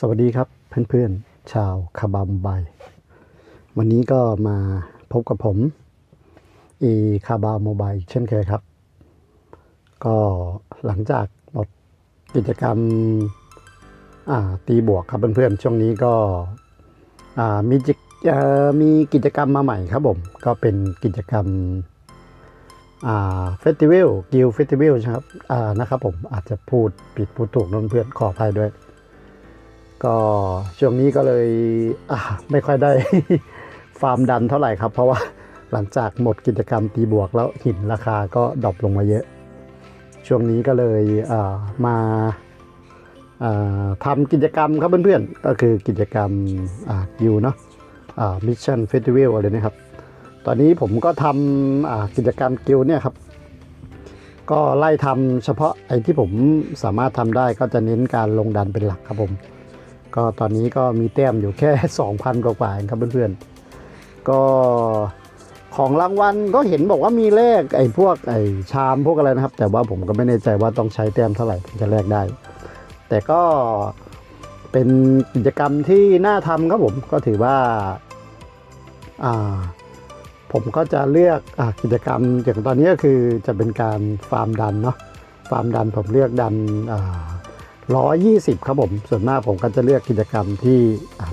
สวัสดีครับเพื่อนๆ ชาวคาบามบวันนี้ก็มาพบกับผมอีคาบาโมบายเช่นเคยครับ ก็หลังจากหมดกิจกรรมตีบวกครับเพื่อนๆ ช่วงนี้ก็มีจิมีกิจกรรมมาใหม่ครับผม ก็เป็นกิจกรรมเฟสติวัลกิลเฟสติวัลนะครับนะครับผมอาจจะพูดผิดพูดถูกนเพื่อนขออภัยด้วย ก็ช่วงนี้ก็เลยไม่ค่อยได้ฟาร์มดันเท่าไหร่ครับ เพราะว่าหลังจากหมดกิจกรรมตีบวกแล้วหินราคาก็ดรอปลงมาเยอะ ช่วงนี้ก็เลยมาทำกิจกรรมครับเพื่อนๆ ก็คือกิจกรรมยูเนาะมิชชั่นเฟสติวัลอะไรนะครับ ตอนนี้ผมก็ทำกิจกรรมกิลเนี่ยครับ ก็ไล่ทำเฉพาะไอ้ที่ผมสามารถทำได้ก็จะเน้นการลงดันเป็นหลักครับผม ก็ตอนนี้ก็มีแต้มอยู่แค่ 2,000 กว่าๆเองครับเพื่อนๆ ก็ของรางวัลก็เห็นบอกว่ามีแลกไอ้พวกไอ้ชามพวกอะไรนะครับ แต่ว่าผมก็ไม่แน่ใจว่าต้องใช้แต้มเท่าไหร่ถึงจะแลกได้ แต่ก็เป็นกิจกรรมที่น่าทำครับผมก็ถือว่าอ่าผมก็จะเลือกอกิจกรรมอย่างตอนนี้ก็คือจะเป็นการฟาร์มดันเนาะฟาร์มดันผมเลือกดันอ่า 120 ครับผม ส่วนมากผมก็จะเลือกกิจกรรมที่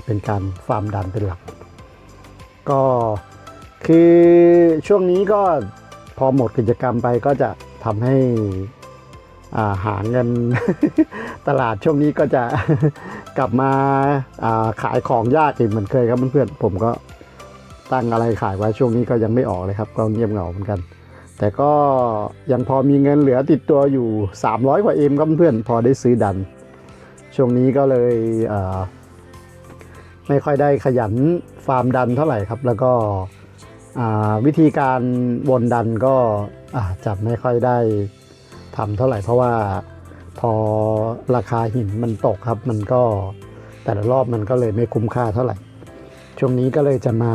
เป็นการฟาร์มดันเป็นหลัก ก็คือช่วงนี้ก็พอหมดกิจกรรมไปก็จะทำให้อาหาเงินตลาดช่วงนี้ก็จะกลับมาาขายของยากอีกเหมือนเคยครับเพื่อนๆผมก็ตั้งอะไรขายไว้ช่วงนี้ก็ยังไม่ออกเลยครับ ก็เงียบเหงาเหมือนกัน แต่ก็ยังพอมีเงินเหลือติดตัวอยู่ 300 กว่าเอ็มครับเพื่อนพอได้ซื้อดัน ช่วงนี้ก็เลยเไม่ค่อยได้ขยันฟาร์มดันเท่าไหร่ครับ แล้วก็วิธีการวนดันก็จจะไม่ค่อยได้ทำเท่าไหร่ เพราะว่าพอราคาหินมันตกครับ มันก็แต่ละรอบมันก็เลยไม่คุ้มค่าเท่าไหร่ ช่วงนี้ก็เลยจะมา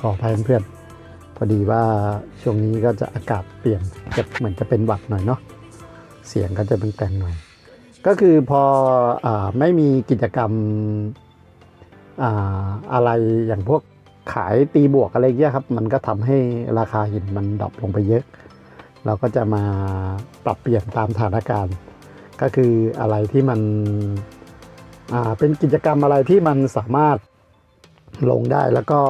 ขออภัยเพื่อน พอดีว่าช่วงนี้ก็จะอากาศเปลี่ยนจะเหมือนจะเป็นหวัดหน่อยเนาะเสียงก็จะเป็นแต่งหน่อย ก็คือพออไม่มีกิจกรรมออะไรอย่างพวกขายตีบวกอะไรเงี้ยครับ มันก็ทำให้ราคาหินมันดรอปลงไปเยอะ เราก็จะมาปรับเปลี่ยนตามสถานการณ์ ก็คืออะไรที่มันเป็นกิจกรรมอะไรที่มันสามารถลงได้แล้วก็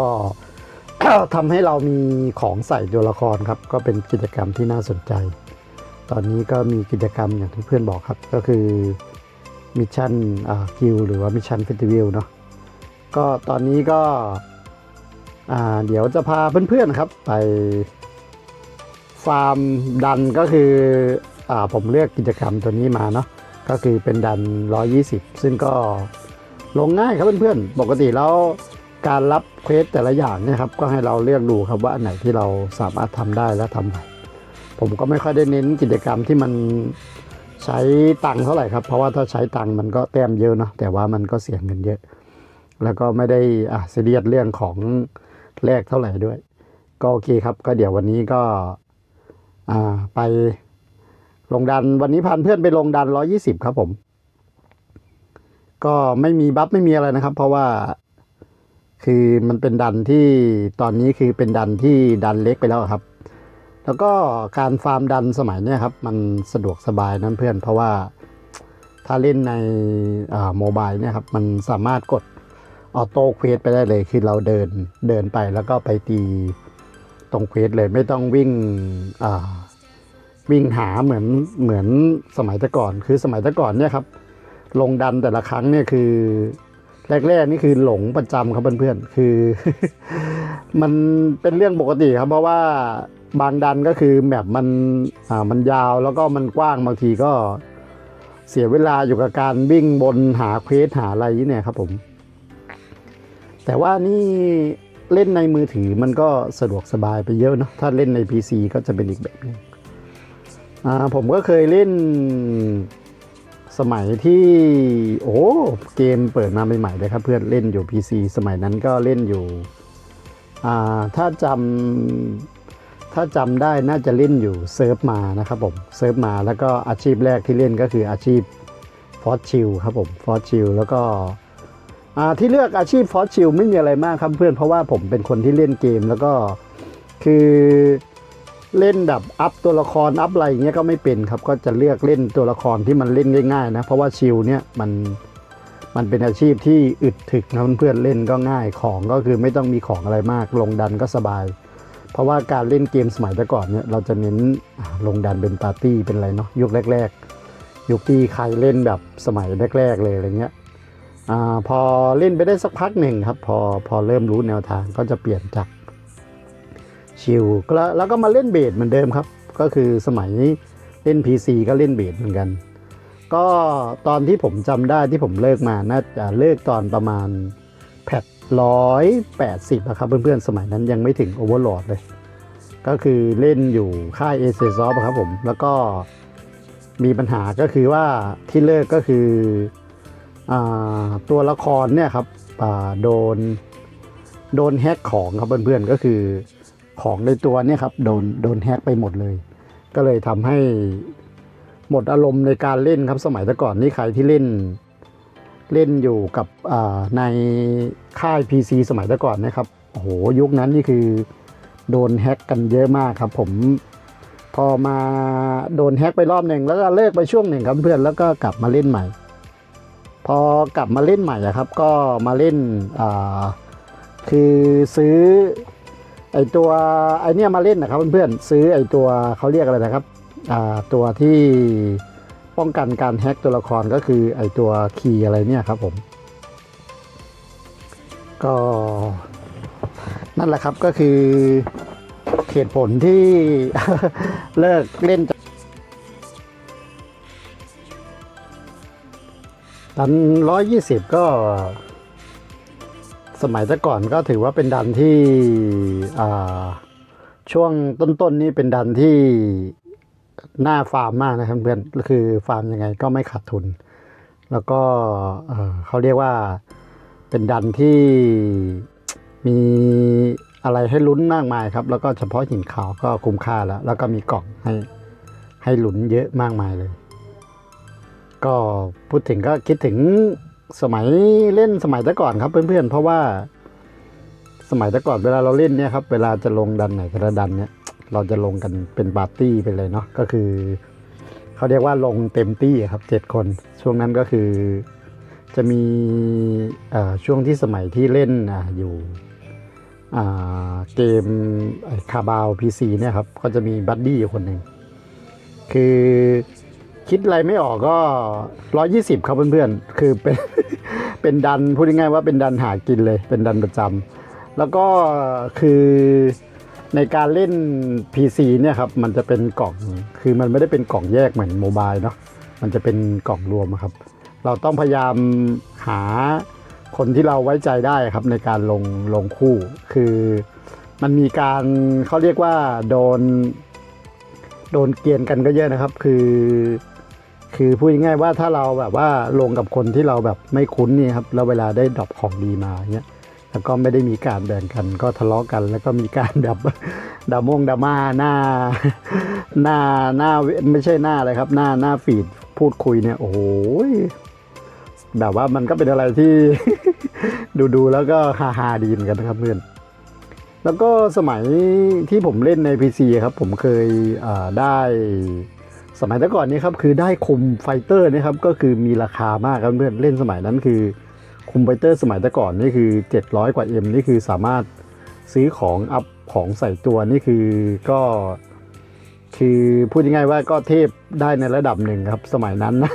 ทำให้เรามีของใส่ตัวละครครับ ก็เป็นกิจกรรมที่น่าสนใจ ตอนนี้ก็มีกิจกรรมอย่างที่เพื่อนบอกครับ ก็คือมิชชั่นกิลหรือว่ามิชชั่นเฟสติวัลเนาะก็ตอนนี้ก็อ่าเดี๋ยวจะพาเพื่อนๆครับ ไปฟาร์มดันก็คืออาผมเลือกกิจกรรมตัวนี้มาเนาะก็คือเป็นดัน 120 ซึ่งก็ลงง่ายครับเพื่อนๆ ปกติแล้ว การรับเควสแต่ละอย่างเนี่ยครับก็ให้เราเลือกดูครับว่าอันไหนที่เราสามารถทำได้และทำไหวผมก็ไม่ค่อยได้เน้นกิจกรรมที่มันใช้ตังค์เท่าไหร่ครับ เพราะว่าถ้าใช้ตังค์มันก็แต้มเยอะเนาะแต่ว่ามันก็เสียเงินเยอะ แล้วก็ไม่ได้อะซีเรียสเรื่องของแลกเท่าไหร่ด้วย ก็โอเคครับ ก็เดี๋ยววันนี้ก็อ่าไปลงดันวันนี้พันเพื่อนไปลงดัน 120 ครับผม ก็ไม่มีบัฟไม่มีอะไรนะครับ เพราะว่า คือมันเป็นดันที่ตอนนี้คือเป็นดันที่ดันเล็กไปแล้วครับ แล้วก็การฟาร์มดันสมัยนี้ครับ มันสะดวกสบายนั่นเพื่อน เพราะว่าถ้าเล่นในโมบายเนี่ยครับ มันสามารถกดออโต้เควสไปได้เลยคือเราเดินเดินไปแล้วก็ไปตีตรงเควสเลยไม่ต้องวิ่งวิ่งหาเหมือนเหมือนสมัยแต่ก่อน คือสมัยแต่ก่อนเนี่ยครับ ลงดันแต่ละครั้งเนี่ยคือ แรกๆนี่คือหลงประจำครับเพื่อนๆคือ มันเป็นเรื่องปกติครับ เพราะว่าบางดันก็คือแมปมันอ่ามันยาวแล้วก็มันกว้างบางทีก็เสียเวลาอยู่กับการวิ่งบนหาเควสหาอะไรเนี่ยครับผม แต่ว่านี่เล่นในมือถือมันก็สะดวกสบายไปเยอะเนาะถ้าเล่นใน PC ก็จะเป็นอีกแบบหนึงอ่าผมก็เคยเล่น สมัยที่โอ้เกมเปิดมาใหม่ๆเลยครับเพื่อนเล่นอยู่ PC สมัยนั้นก็เล่นอยู่อ่าถ้าจำถ้าจำได้น่าจะเล่นอยู่เซิร์ฟมานะครับผมเซิร์ฟมาแล้วก็อาชีพแรกที่เล่นก็คืออาชีพฟอสชิลครับผมฟอสชิลแล้วก็อ่าที่เลือกอาชีพฟอสชิลไม่มีอะไรมากครับเพื่อนเพราะว่าผมเป็นคนที่เล่นเกมแล้วก็คือ เล่นแบบอัพตัวละครอัพอะไรอย่างเงี้ยก็ไม่เป็นครับ ก็จะเลือกเล่นตัวละครที่มันเล่นง่ายๆนะ เพราะว่าชิลเนี่ยมันมันเป็นอาชีพที่อึดถึกนะเพื่อนเล่นก็ง่ายของก็คือไม่ต้องมีของอะไรมาก ลงดันก็สบาย เพราะว่าการเล่นเกมสมัยแต่ก่อนเนี่ยเราจะเน้นลงดันเป็นปาร์ตี้เป็นอะไรเนาะยุคแรก ๆ ยุคที่ใครเล่นแบบสมัยแรก ๆ เลยอะไรเงี้ยอาพอเล่นไปได้สักพักหนึ่งครับ พอพอเริ่มรู้แนวทางก็จะเปลี่ยนจาก ชิลแล้วแล้วก็มาเล่นเบสเหมือนเดิมครับ ก็คือสมัยเล่น PC ก็เล่นเบสเหมือนกัน ก็ตอนที่ผมจำได้ที่ผมเลิกมาน่าจะเลิกตอนประมาณแพทร้อยแปดสิบครับเพื่อนๆ สมัยนั้นยังไม่ถึงโอเวอร์โหลดเลย ก็คือเล่นอยู่ค่ายเอเซซอฟครับผม แล้วก็มีปัญหาก็คือว่าที่เลิกก็คืออตัวละครเนี่ยครับโดนโดนแฮกของครับเพื่อนๆ ก็คือ ของในตัวเนี่ยครับโดนโดนแฮกไปหมดเลย ก็เลยทำให้หมดอารมณ์ในการเล่นครับสมัยแต่ก่อนนี่ใครที่เล่นเล่นอยู่กับในค่าย PC สมัยแต่ก่อนนะครับโอ้โหยุคนั้นนี่คือโดนแฮ็กกันเยอะมากครับผมพอมาโดนแฮ็กไปรอบหนึ่งแล้วก็เลิกไปช่วงหนึ่งครับเพื่อนแล้วก็กลับมาเล่นใหม่ พอกลับมาเล่นใหม่ครับ ก็มาเล่นคือซื้อ ไอตัวไอเนี้ยมาเล่นนะครับเพื่อนๆซื้อไอตัวเขาเรียกอะไรนะครับตัวที่ป้องกันการแฮ็กตัวละครก็คือไอตัวคีย์อะไรเนี่ยครับผมก็นั่นแหละครับก็คือเหตุผลที่เลิกเล่นจากดันร้อยยี่สิบก็ สมัยแต่ก่อนก็ถือว่าเป็นดันที่ช่วงต้นๆนี่เป็นดันที่น่าฟาร์มมากนะครับเพื่อนก็คือฟาร์มยังไงก็ไม่ขาดทุน แล้วก็เอ่อเขาเรียกว่าเป็นดันที่มีอะไรให้ลุ้นมากมายครับ แล้วก็เฉพาะหินขาวก็คุ้มค่าแล้ว แล้วก็มีกล่องให้ให้ลุ้นเยอะมากมายเลย ก็พูดถึงก็คิดถึง สมัยเล่นสมัยแต่ก่อนครับเพื่อนๆ เพราะว่า สมัยแต่ก่อนเวลาเราเล่นเนี่ยครับเวลาจะลงดันไหนแต่ละดันเนี่ยเราจะลงกันเป็นปาร์ตี้ไปเลยเนาะก็คือเขาเรียกว่าลงเต็มตี้ครับเจ็ดคน ช่วงนั้นก็คือจะมีช่วงที่สมัยที่เล่นอะอยู่เกมคาบาวพีซีเนี่ยครับก็จะมีบัดดี้อยู่คนหนึ่งคือ คิดอะไรไม่ออกก็ร้อยี่สิบครับเพื่อนๆ คือเป็น เป็นดันพูดง่ายๆว่าเป็นดันหากินเลย เป็นดันประจำแล้วก็คือในการเล่น PC เนี่ยครับ มันจะเป็นกล่อง คือมันไม่ได้เป็นกล่องแยกเหมือนโมบายเนาะ มันจะเป็นกล่องรวมครับ เราต้องพยายามหาคนที่เราไว้ใจได้ครับในการลงลงคู่ คือมันมีการเขาเรียกว่าโดน โดนเกียนกันก็เยอะนะครับ คือ คือพูดง่ายๆว่าถ้าเราแบบว่าลงกับคนที่เราแบบไม่คุ้นนี่ครับแล้วเวลาได้ดรอปของดีมาเนี้ยแล้วก็ไม่ได้มีการแบ่งกันก็ทะเลาะกัน แล้วก็มีการแบบดามงดาม่าหน้าหน้าหน้าไม่ใช่หน้าอะไรครับ หน้าหน้าฟีดพูดคุยเนี่ย โอ้โหแบบว่ามันก็เป็นอะไรที่ ดูดูๆแล้วก็ฮาฮาดีเหมือนกันนะครับเพื่อนแล้วก็สมัยที่ผมเล่นใน PC ครับ ผมเคยได้ สมัยแต่ก่อนนี้ครับคือได้คุมไฟเตอร์นี่ครับก็คือมีราคามากครับเพื่อนเล่นสมัยนั้นคือคุมไฟเตอร์สมัยแต่ก่อนนี่คือ 700 กว่า M นี่คือสามารถซื้อของอัพของใส่ตัวนี่คือก็คือพูดง่ายๆว่าก็เทพได้ในระดับหนึ่งครับสมัยนั้นนะ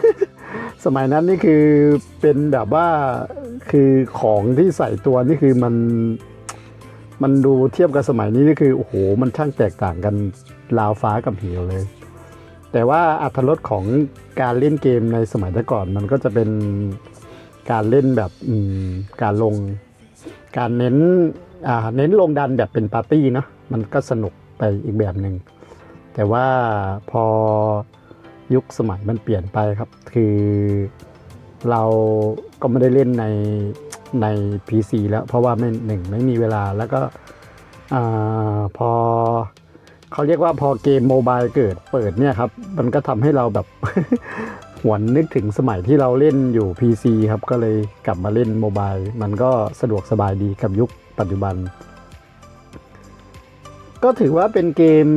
สมัยนั้นนี่คือเป็นแบบว่าคือของที่ใส่ตัวนี่คือมันมันดูเทียบกับสมัยนี้นี่คือโอ้โหมันช่างแตกต่างกันราวฟ้ากับเหวเลย แต่ว่าอัตรสของการเล่นเกมในสมัยแต่ก่อน มันก็จะเป็นการเล่นแบบการลง การเน้นเน้นลงดันแบบเป็นปาร์ตี้เนาะมันก็สนุกไปอีกแบบหนึ่งแต่ว่าพอยุคสมัยมันเปลี่ยนไปครับ คือเราก็ไม่ได้เล่นในใน PC แล้ว เพราะว่าไม่หนึ่งไม่มีเวลาแล้วก็อพอ เขาเรียกว่าพอเกมโมบายเกิดเปิดเนี่ยครับ มันก็ทำให้เราแบบ หวนนึกถึงสมัยที่เราเล่นอยู่ PC ครับ ก็เลยกลับมาเล่นโมบายมันก็สะดวกสบายดีกับยุคปัจจุบัน ก็ถือว่าเป็นเกม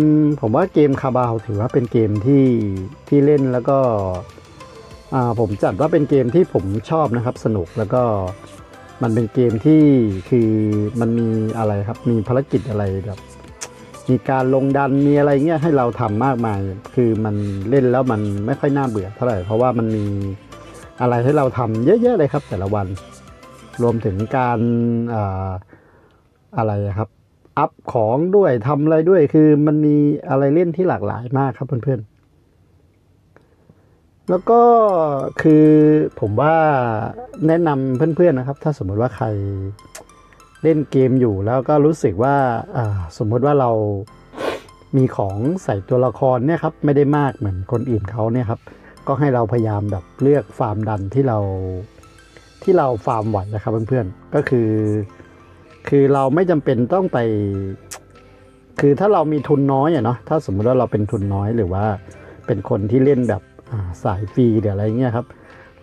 ผมว่าเกมคาบาวถือว่าเป็นเกมที่ที่เล่นแล้วก็ผมจัดว่าเป็นเกมที่ผมชอบนะครับ สนุกแล้วก็มันเป็นเกมที่คือมันมีอะไรครับ มีภารกิจอะไรแบบ มีการลงดันมีอะไรเงี้ยให้เราทำมากมาย คือมันเล่นแล้วมันไม่ค่อยน่าเบื่อเท่าไหร่เพราะว่ามันมีอะไรให้เราทำเยอะๆเลยครับ แต่ละวัน รวมถึงการออะไรครับอัพของด้วยทำอะไรด้วยคือมันมีอะไรเล่นที่หลากหลายมากครับเพื่อนๆ แล้วก็คือผมว่าแนะนำเพื่อนๆนะครับ ถ้าสมมติว่าใคร เล่นเกมอยู่แล้วก็รู้สึกว่าสมมติว่าเรามีของใส่ตัวละครเนี่ยครับไม่ได้มากเหมือนคนอื่นเขาเนี่ยครับก็ให้เราพยายามแบบเลือกฟาร์มดันที่เราที่เราฟาร์มไหวนะครับเพื่อนๆก็คือ คือเราไม่จำเป็นต้องไป คือถ้าเรามีทุนน้อยอะเนาะถ้าสมมุติว่าเราเป็นทุนน้อยหรือว่า เป็นคนที่เล่นแบบสายฟรีหรืออะไรเงี้ยครับ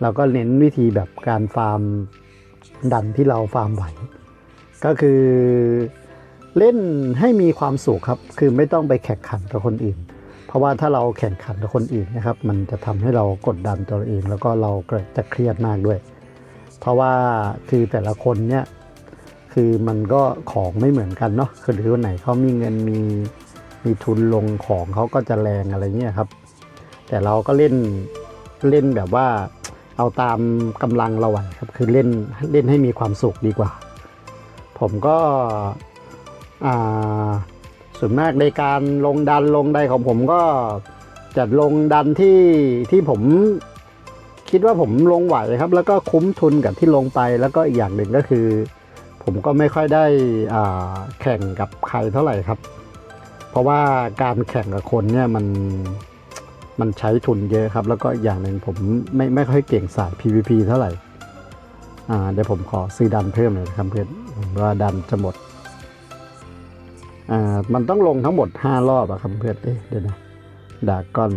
เราก็เน้นวิธีแบบการฟาร์มดันที่เราฟาร์มไหว ก็คือเล่นให้มีความสุขครับ คือไม่ต้องไปแข่งขันกับคนอื่น เพราะว่าถ้าเราแข่งขันกับคนอื่นนะครับ มันจะทำให้เรากดดันตัวเอง แล้วก็เราเกิดจะเครียดมากด้วย เพราะว่าคือแต่ละคนเนี่ยคือมันก็ของไม่เหมือนกันเนาะ คือหรือวันไหนเขามีเงินมีมีทุนลงของเขาก็จะแรงอะไรเงี้ยครับ แต่เราก็เล่นเล่นแบบว่าเอาตามกำลังเราไหวครับ คือเล่นเล่นให้มีความสุขดีกว่า ผมก็ส่วนมากในการลงดันลงใดของผมก็จะลงดันที่ที่ผมคิดว่าผมลงไหวครับ แล้วก็คุ้มทุนกับที่ลงไปแล้วก็อีกอย่างหนึ่งก็คือ ผมก็ไม่ค่อยได้แข่งกับใครเท่าไหร่ครับ เพราะว่าการแข่งกับคนเนี่ยมันมันใช้ทุนเยอะครับ แล้วก็อีกอย่างหนึ่งผมไม่ไม่ค่อยเก่งสาย PVP เท่าไหร่เดี๋ยวผมขอซื้อดันเพิ่มหน่อยนะครับเพื่อน ว่าดันจะหมด อ่า มันต้องลงทั้งหมด5รอบอะครับเพื่อนเอ๊ะเดี๋ยวนะดากก้อน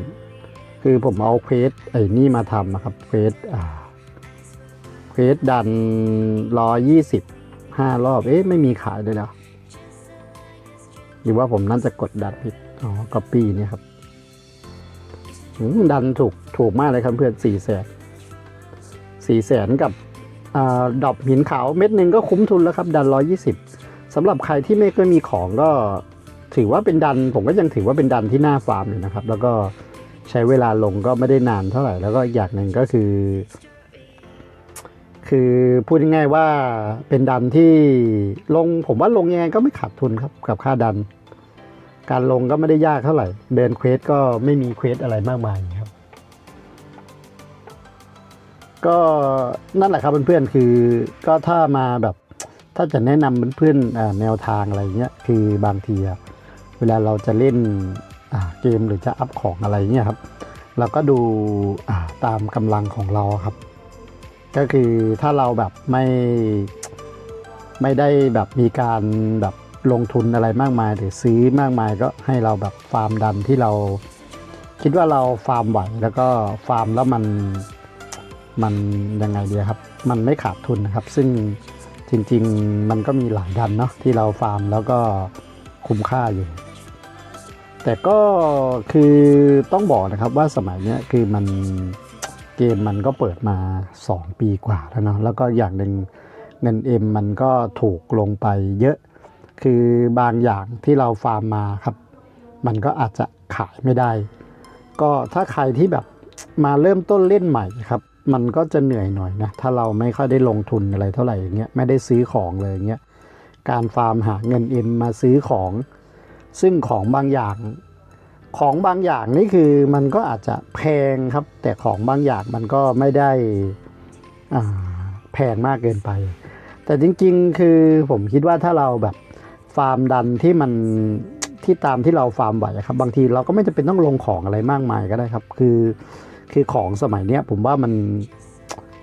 คือผมเอาเควสไอ้นี่มาทำนะครับเควสอ่าเควสดันร้อยี่สิบห้ารอบ เอ๊ะ ไม่มีขายเลยแล้วหรือว่าผมน่าจะกดดันผิด อ๋อก๊อปปี้เนี่ยครับดันถูกถูกมากเลยครับเพื่อนสี่แสนสี่แสนกับ ดอกหินขาวเม็ดหนึ่งก็คุ้มทุนแล้วครับ ดันร้อยี่สิบสำหรับใครที่ไม่เคยมีของก็ถือว่าเป็นดัน ผมก็ยังถือว่าเป็นดันที่น่าฟาร์มอยู่นะครับ แล้วก็ใช้เวลาลงก็ไม่ได้นานเท่าไหร่ แล้วก็อีกอย่างหนึ่งก็คือ คือพูดง่ายๆว่าเป็นดันที่ลงผมว่าลงยังไงก็ไม่ขาดทุนครับกับค่าดัน การลงก็ไม่ได้ยากเท่าไหร่ เดินเควสก็ไม่มีเควสอะไรมากมาย ก็นั่นแหละครับเพื่อนๆคือก็ถ้ามาแบบถ้าจะแนะนำเพื่อนๆแนวทางอะไรเงี้ยคือบางทีเวลาเราจะเล่นเกมหรือจะอัพของอะไรเงี้ยครับ เราก็ดูตามกำลังของเราครับ ก็คือถ้าเราแบบไม่ไม่ได้แบบมีการแบบลงทุนอะไรมากมาย หรือซื้อมากมายก็ให้เราแบบฟาร์มดันที่เรา คิดว่าเราฟาร์มไหวแล้วก็ฟาร์มแล้วมัน มันยังไงดีครับ มันไม่ขาดทุนนะครับ ซึ่งจริงๆมันก็มีหลายดันเนาะที่เราฟาร์มแล้วก็คุ้มค่าอยู่ แต่ก็คือต้องบอกนะครับว่าสมัยนี้คือมันเกมมันก็เปิดมา 2 ปีกว่าแล้วเนาะแล้วก็อย่างหนึ่งเงินเอ็มมันก็ถูกลงไปเยอะ คือบางอย่างที่เราฟาร์มมาครับ มันก็อาจจะขายไม่ได้ ก็ถ้าใครที่แบบมาเริ่มต้นเล่นใหม่ครับ มันก็จะเหนื่อยหน่อยนะ ถ้าเราไม่ค่อยได้ลงทุนอะไรเท่าไหร่อย่างเงี้ยไม่ได้ซื้อของเลยอย่างเงี้ยการฟาร์มหาเงินอ็มมาซื้อของ ซึ่งของบางอย่าง ของบางอย่างนี่คือมันก็อาจจะแพงครับ แต่ของบางอย่างมันก็ไม่ได้แพงมากเกินไป แต่จริงๆ คือผมคิดว่าถ้าเราแบบฟาร์มดันที่มันที่ตามที่เราฟาร์มไหวครับ บางทีเราก็ไม่จำเป็นต้องลงของอะไรมากมายก็ได้ครับ คือ คือของสมัยเนี้ยผมว่ามัน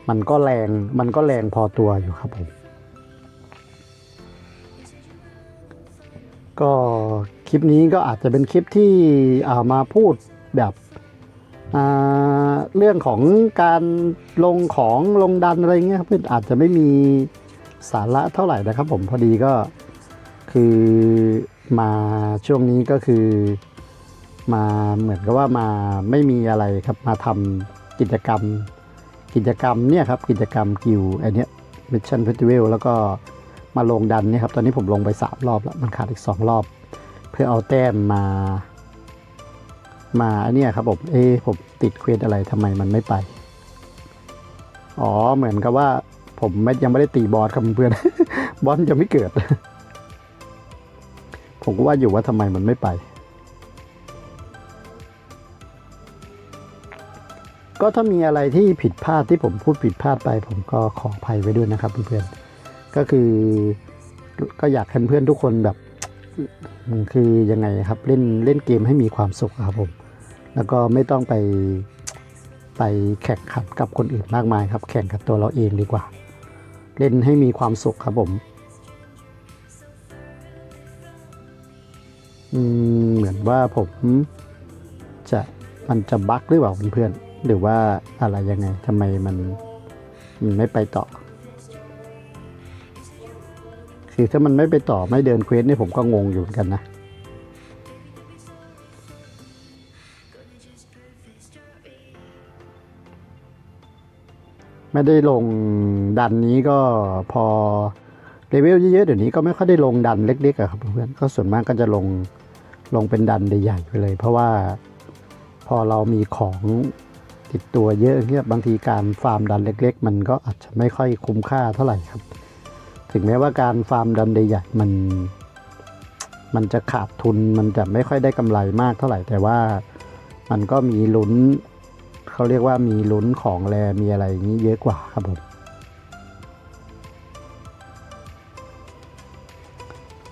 มันก็แรงมันก็แรงพอตัวอยู่ครับผม ก็คลิปนี้ก็อาจจะเป็นคลิปที่ามาพูดแบบเรื่องของการลงของลงดันอะไรเงี้ยครับอาจจะไม่มีสาระเท่าไหร่นะครับผมพอดีก็คือมาช่วงนี้ก็คือ มาเหมือนกับว่ามาไม่มีอะไรครับมาทำกิจกรรม กิจกรรมเนี่ยครับกิจกรรมกิวไอเนี้ยมิชชั่นเฟสติวัลแล้วก็มาลงดันเนี่ยครับตอนนี้ผมลงไป 3 รอบแล้วมันขาดอีก 2 รอบ เพื่อเอาแต้มมา มาอันเนี้ยครับผมเอะผมติดเควสอะไรทำไมมันไม่ไป อ๋อเหมือนกับว่าผมยังไม่ได้ตีบอสครับเพื่อนบอสจะไม่เกิด ผมก็ว่าอยู่ว่าทำไมมันไม่ไป ก็ถ้ามีอะไรที่ผิดพลาดที่ผมพูดผิดพลาดไป ผมก็ขออภัยไว้ด้วยนะครับเพื่อนๆก็คือก็อยากให้เพื่อนทุกคนแบบคือยังไงครับเล่นเล่นเกมให้มีความสุขครับผม แล้วก็ไม่ต้องไปไปแข่งขันกับคนอื่นมากมายครับ แข่งกับตัวเราเองดีกว่า เล่นให้มีความสุขครับผมอืมเหมือนว่าผมจะมันจะบั๊กหรือเปล่าเพื่อนๆ หรือว่าอะไรยังไงทำไมมันมันไม่ไปต่อ คือถ้ามันไม่ไปต่อไม่เดินเควสเนี่ยผมก็งงอยู่เหมือนกันนะ ไม่ได้ลงดันนี้ก็พอเลเวลเยอะๆเดี๋ยวนี้ก็ไม่ค่อยได้ลงดันเล็กๆอะครับเพื่อนก็ส่วนมากก็จะลงลงเป็นดันใหญ่ๆไปเลย เพราะว่าพอเรามีของ ติดตัวเยอะเนี่ยบางทีการฟาร์มดันเล็ก ๆ มันก็อาจจะไม่ค่อยคุ้มค่าเท่าไหร่ครับ ถึงแม้ว่าการฟาร์มดันใหญ่ๆมัน มันจะขาดทุนมันจะไม่ค่อยได้กำไรมากเท่าไหร่ แต่ว่ามันก็มีลุ้นเขาเรียกว่ามีลุ้นของแรมีอะไรอย่างนี้เยอะกว่าครับผม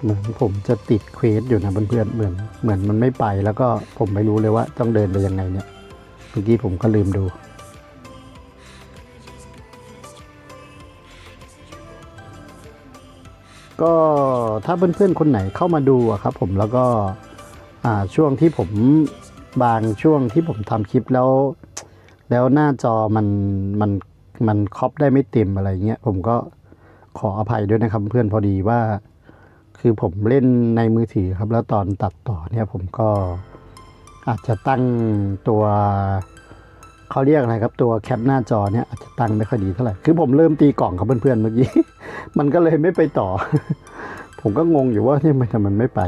เหมือนผมจะติดเควสอยู่นะเพื่อนๆเหมือนเหมือนมันไม่ไปแล้วก็ผมไม่รู้เลยว่าต้องเดินไปยังไงเนี่ย เมื่อกี้ผมก็ลืมดู ก็ถ้าเพื่อนๆคนไหนเข้ามาดูอะครับผมแล้วก็ช่วงที่ผมบางช่วงที่ผมทำคลิปแล้ว แล้วหน้าจอมันมันมันครอปได้ไม่เต็มอะไรเงี้ยผมก็ขออภัยด้วยนะครับเพื่อนพอดีว่า คือผมเล่นในมือถือครับแล้วตอนตัดต่อเนี่ยผมก็ อาจจะตั้งตัวเขาเรียกอะไรครับตัวแคปหน้าจอเนี่ยอาจจะตั้งไม่ค่อยดีเท่าไหร่คือผมเริ่มตีกล่องครับเพื่อนๆเมื่อกี้ มันก็เลยไม่ไปต่อ ผมก็งงอยู่ว่าเนี่ยทำไมมันไม่ไป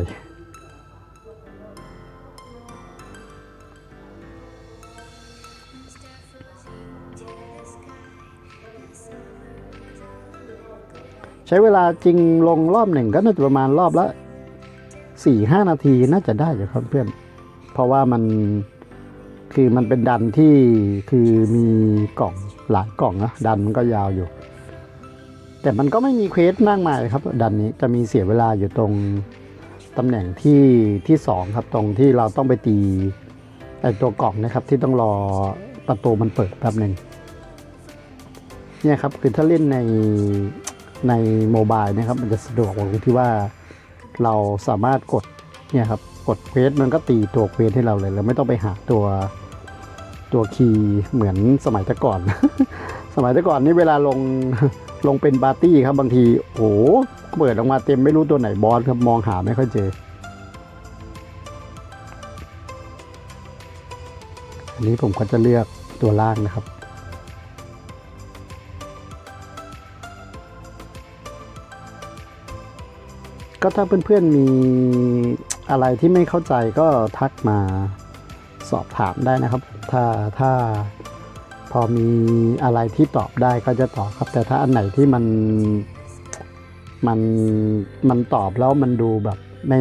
ใช้เวลาจริงลงรอบหนึ่งก็น่าจะประมาณรอบละสี่ห้านาทีน่าจะได้อยู่ครับเพื่อน เพราะว่ามันคือมันเป็นดันที่คือมีกล่องหลายกล่องนะดันมันก็ยาวอยู่ แต่มันก็ไม่มีเควสมากมายครับ ดันนี้จะมีเสียเวลาอยู่ตรงตำแหน่งที่ที่สองครับตรงที่เราต้องไปตีไอตัวกล่องนะครับที่ต้องรอประตูมันเปิดแป๊บหนึ่งเนี่ยครับคือถ้าเล่นในในโมบายนะครับมันจะสะดวกกว่าที่ว่าเราสามารถกดเนี่ยครับ กดเควสมันก็ตีตัวเควสให้เราเลยเราไม่ต้องไปหาตัวตัวคีย์เหมือนสมัยแต่ก่อน สมัยแต่ก่อนนี่เวลาลงลงเป็นปาร์ตี้ครับบางทีโอ้เปิดออกมาเต็มไม่รู้ตัวไหนบอสครับมองหาไม่ค่อยเจอ อันนี้ผมก็จะเลือกตัวล่างนะครับก็ถ้าเพื่อนๆมี อะไรที่ไม่เข้าใจก็ทักมาสอบถามได้นะครับ ถ้าถ้าพอมีอะไรที่ตอบได้ก็จะตอบครับ แต่ถ้าอันไหนที่มันมันมันตอบแล้วมันดูแบบไม่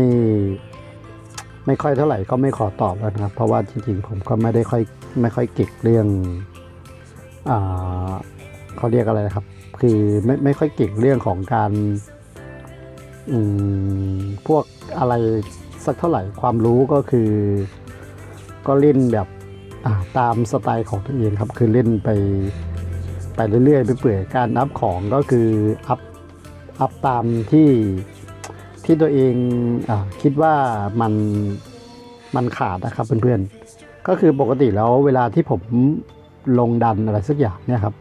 ไม่ค่อยเท่าไหร่ก็ไม่ขอตอบแล้วนะครับ เพราะว่าจริงๆผมก็ไม่ได้ค่อยไม่ค่อยเก่งเรื่องอ่าเขาเรียกอะไรนะครับ คือไม่ไม่ค่อยเก่งเรื่องของการอืมพวกอะไร สักเท่าไหร่ความรู้ก็คือ ก็เล่นแบบตามสไตล์ของตัวเองครับ คือเล่นไปไปเรื่อยๆไปเปื่อยการอัพของก็คืออัพอัพตามที่ที่ตัวเองอคิดว่ามันมันขาดนะครับเพื่อนก็คือปกติแล้วเวลาที่ผมลงดันอะไรสักอย่างเนี่ยครับ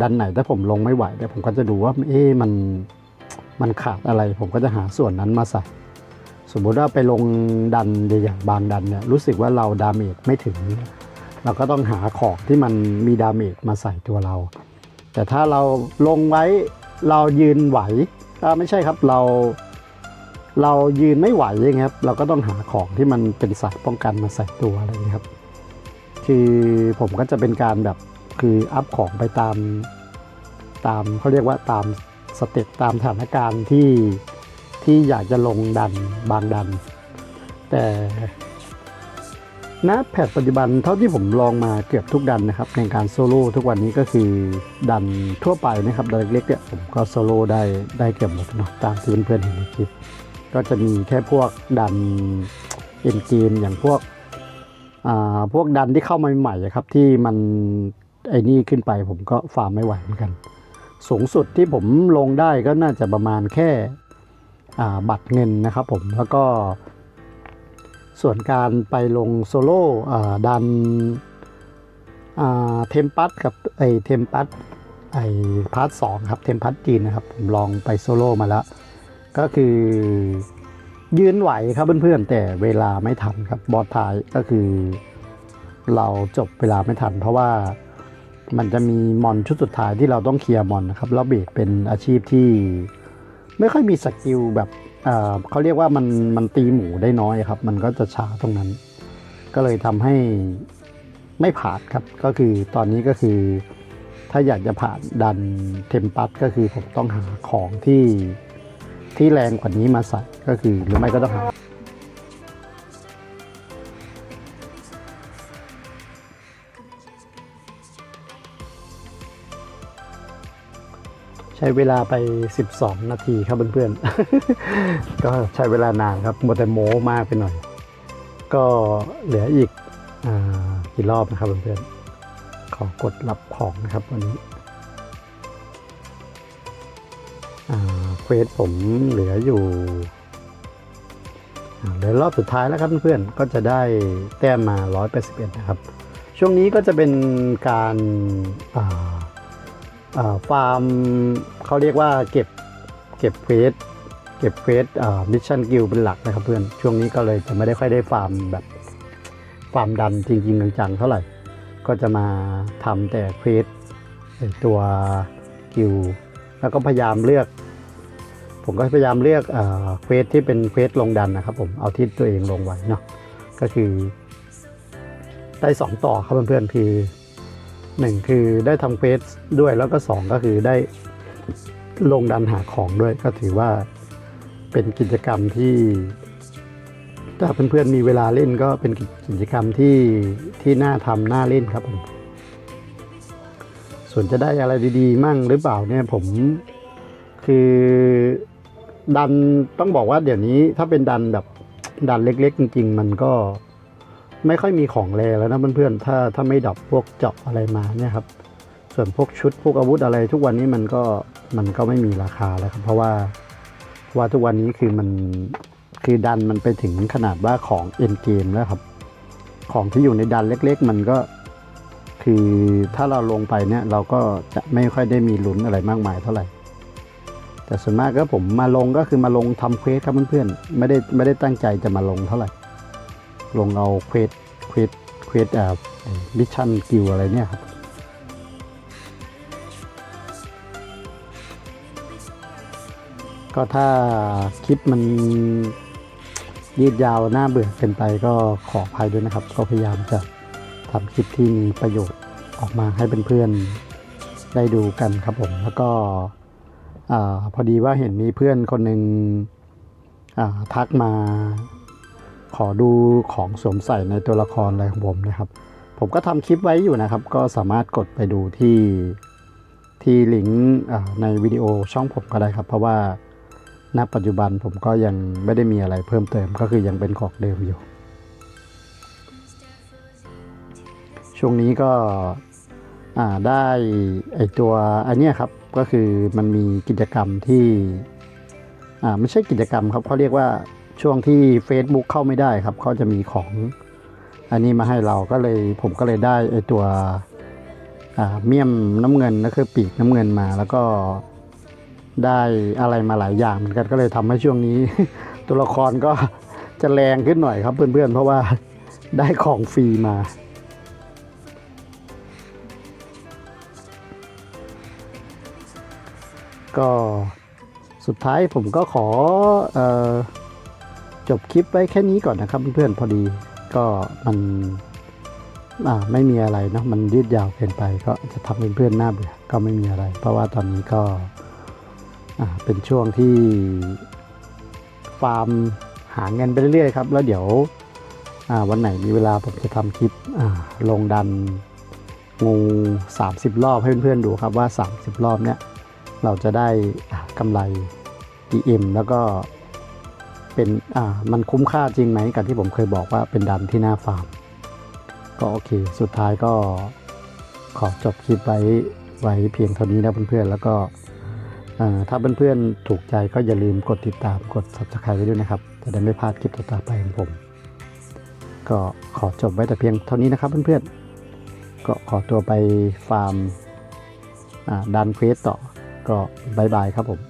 ดันไหนถ้าผมลงไม่ไหวเนี่ยผมก็จะดูว่าเอ๊ะมันมันขาดอะไร ผมก็จะหาส่วนนั้นมาใส่ สมมุติว่าไปลงดันอย่างบางดันเนี่ยรู้สึกว่าเราดาเมจไม่ถึง เราก็ต้องหาของที่มันมีดาเมจมาใส่ตัวเรา แต่ถ้าเราลงไว้เรายืนไหวอ่าไม่ใช่ครับเรา เรายืนไม่ไหวอย่างเงี้ยครับเราก็ต้องหาของที่มันเป็นสายป้องกันมาใส่ตัวอะไรอย่างเงี้ยครับ คือผมก็จะเป็นการแบบคืออัพของไปตามตามเขาเรียกว่าตามสเต็ปตามสถานการณ์ที่ ที่อยากจะลงดันบางดัน แต่ณแพทปัจจุบันเท่าที่ผมลองมาเกือบทุกดันนะครับ ในการโซโล่ทุกวันนี้ก็คือดันทั่วไปนะครับ ดันเล็กๆเนี่ยผมก็โซโล่ได้ได้เกือบหมดเนาะตามที่เพื่อนๆเห็นในคลิปก็จะมีแค่พวกดันเอ็นเกมอย่างพวกอ่าพวกดันที่เข้ามาใหม่ครับ ที่มันไอ้นี่ขึ้นไปผมก็ฟาร์มไม่ไหวเหมือนกัน สูงสุดที่ผมลงได้ก็น่าจะประมาณแค่ บัตรเงินนะครับผมแล้วก็ ส่วนการไปลงโซโล่ดันเทมปัสกับไอเทมปัสไอพาร์ทสองครับเทมปัสจีนนะครับผมลองไปโซโล่มาแล้ว ก็คือยืนไหวครับเพื่อนๆแต่เวลาไม่ทันครับบอสท้ายก็คือ เราจบเวลาไม่ทัน เพราะว่ามันจะมีมอนชุดสุดท้ายที่เราต้องเคลียร์มอนนะครับแล้วเบสเป็นอาชีพที่ ไม่ค่อยมีสกิลแบบเเขาเรียกว่ามันมันตีหมูได้น้อยครับ มันก็จะช้าตรงนั้น ก็เลยทำให้ไม่ผ่านครับ ก็คือตอนนี้ก็คือ ถ้าอยากจะผ่านดันเทมปัสก็คือผมต้องหาของที่ที่แรงกว่านี้มาใส่ก็คือหรือไม่ก็ต้องหา ใช้เวลาไป 12 นาทีครับเพื่อนๆ ก็ใช้เวลานานครับหมัวแต่โม้มากไปหน่อย ก็เหลืออีกอกี่รอบนะครับเพื่อนๆ ขอกดรับของนะครับวันนี้เควสผมเหลืออยู่เหลือรอบสุดท้ายแล้วครับเพื่อนๆ ก็จะได้แต้มมา 181 นะครับ ช่วงนี้ก็จะเป็นการา ฟาร์มเขาเรียกว่าเก็บเก็บเควสเก็บเควสมิชชั่นกิลเป็นหลักนะครับเพื่อนช่วงนี้ก็เลยจะไม่ได้ค่อยได้ฟาร์มแบบฟาร์มดันจริงๆจังๆเท่าไหร่ ก็จะมาทำแต่เควสตัวกิลแล้วก็พยายามเลือก ผมก็พยายามเลือกเควสที่เป็นเควสลงดันนะครับ ผมเอาที่ตัวเองลงไว้เนาะก็คือได้สองต่อครับเพื่อนๆคือ หนึ่งคือได้ทำเควสด้วยแล้วก็สองก็คือได้ลงดันหาของด้วยก็ถือว่าเป็นกิจกรรมที่ถ้าเพื่อนๆมีเวลาเล่นก็เป็นกิจกรรมที่ที่น่าทำน่าเล่นครับผมส่วนจะได้อะไรดีๆ มั่งหรือเปล่าเนี่ยผมคือดันต้องบอกว่าเดี๋ยวนี้ถ้าเป็นดันแบบดันเล็กๆ จริง ๆ มันก็ ไม่ค่อยมีของแรแล้วนะเพื่อนๆ ถ้าถ้าไม่ดับพวกเจาะอะไรมาเนี่ยครับ ส่วนพวกชุดพวกอาวุธอะไรทุกวันนี้มันก็มันก็ไม่มีราคาแล้วครับเพราะว่าว่าทุกวันนี้คือมันคือดันมันไปถึงขนาดว่าของเอ็นเกมแล้วครับ ของที่อยู่ในดันเล็ก ๆ มันก็คือถ้าเราลงไปเนี่ยเราก็จะไม่ค่อยได้มีลุ้นอะไรมากมายเท่าไหร่ แต่ส่วนมากก็ผมมาลงก็คือมาลงทำเควสครับเพื่อนๆไม่ได้ไม่ได้ตั้งใจจะมาลงเท่าไหร่ ลงเอาเควสเควสเควสอ่ามิชชั่นกิลอะไรเนี่ยครับก็ถ้าคลิปมันยืดยาวน่าเบื่อเกินไปก็ขออภัยด้วยนะครับ ก็พยายามจะทำคลิปที่มีประโยชน์ออกมาให้เพื่อนๆได้ดูกันครับผม แล้วก็อพอดีว่าเห็นมีเพื่อนคนหนึ่งทักมา อดูของสวมใส่ในตัวละครอะไรของผมนะครับ ผมก็ทำคลิปไว้อยู่นะครับ ก็สามารถกดไปดูที่ที่ลิงก์ในวิดีโอช่องผมก็ได้ครับ เพราะว่าณปัจจุบันผมก็ยังไม่ได้มีอะไรเพิ่มเติมก็คือยังเป็นของเดิมอยู่ ช่วงนี้ก็ได้ไอตัวอันนี้ครับก็คือมันมีกิจกรรมที่ไม่ใช่กิจกรรมครับเขาเรียกว่า ช่วงที่ Facebook เข้าไม่ได้ครับเขาจะมีของอันนี้มาให้เราก็เลยผมก็เลยได้ไอตัวเมี่ยมน้ำเงินก็คือปีกน้ำเงินมา แล้วก็ได้อะไรมาหลายอย่างเหมือนกันก็เลยทำให้ช่วงนี้ ตัวละครก็จะแรงขึ้นหน่อยครับเพื่อนๆ เพราะว่าได้ของฟรีมาก็สุดท้ายผมก็ขอออ จบคลิปไว้แค่นี้ก่อนนะครับเพื่อนๆพอดีก็มันไม่มีอะไรเนาะมันยืดยาวเกินไป ก็จะทำให้เพื่อนๆหน้าเบื่อก็ไม่มีอะไร เพราะว่าตอนนี้ก็เป็นช่วงที่ฟาร์มหาเงินไปเรื่อยๆครับ แล้วเดี๋ยววันไหนมีเวลาผมจะทำคลิปลงดันงู 30 รอบให้เพื่อนๆดูครับว่า 30 รอบเนี้ยเราจะได้อ่ากำไร DM แล้วก็ เป็นอ่ามันคุ้มค่าจริงไหมกับที่ผมเคยบอกว่าเป็นดันที่หน้าฟาร์มก็โอเค สุดท้ายก็ขอจบคลิปไว้ไว้เพียงเท่านี้นะเพื่อนๆแล้วก็ถ้าเพื่อนๆถูกใจก็อย่าลืมกดติดตามกด subscribe ไว้ด้วยนะครับ จะได้ไม่พลาดคลิปต่อๆไปของผม ก็ขอจบไว้แต่เพียงเท่านี้นะครับเพื่อนๆก็ขอตัวไปฟาร์มดันเควสต่อก็บายบายครับผม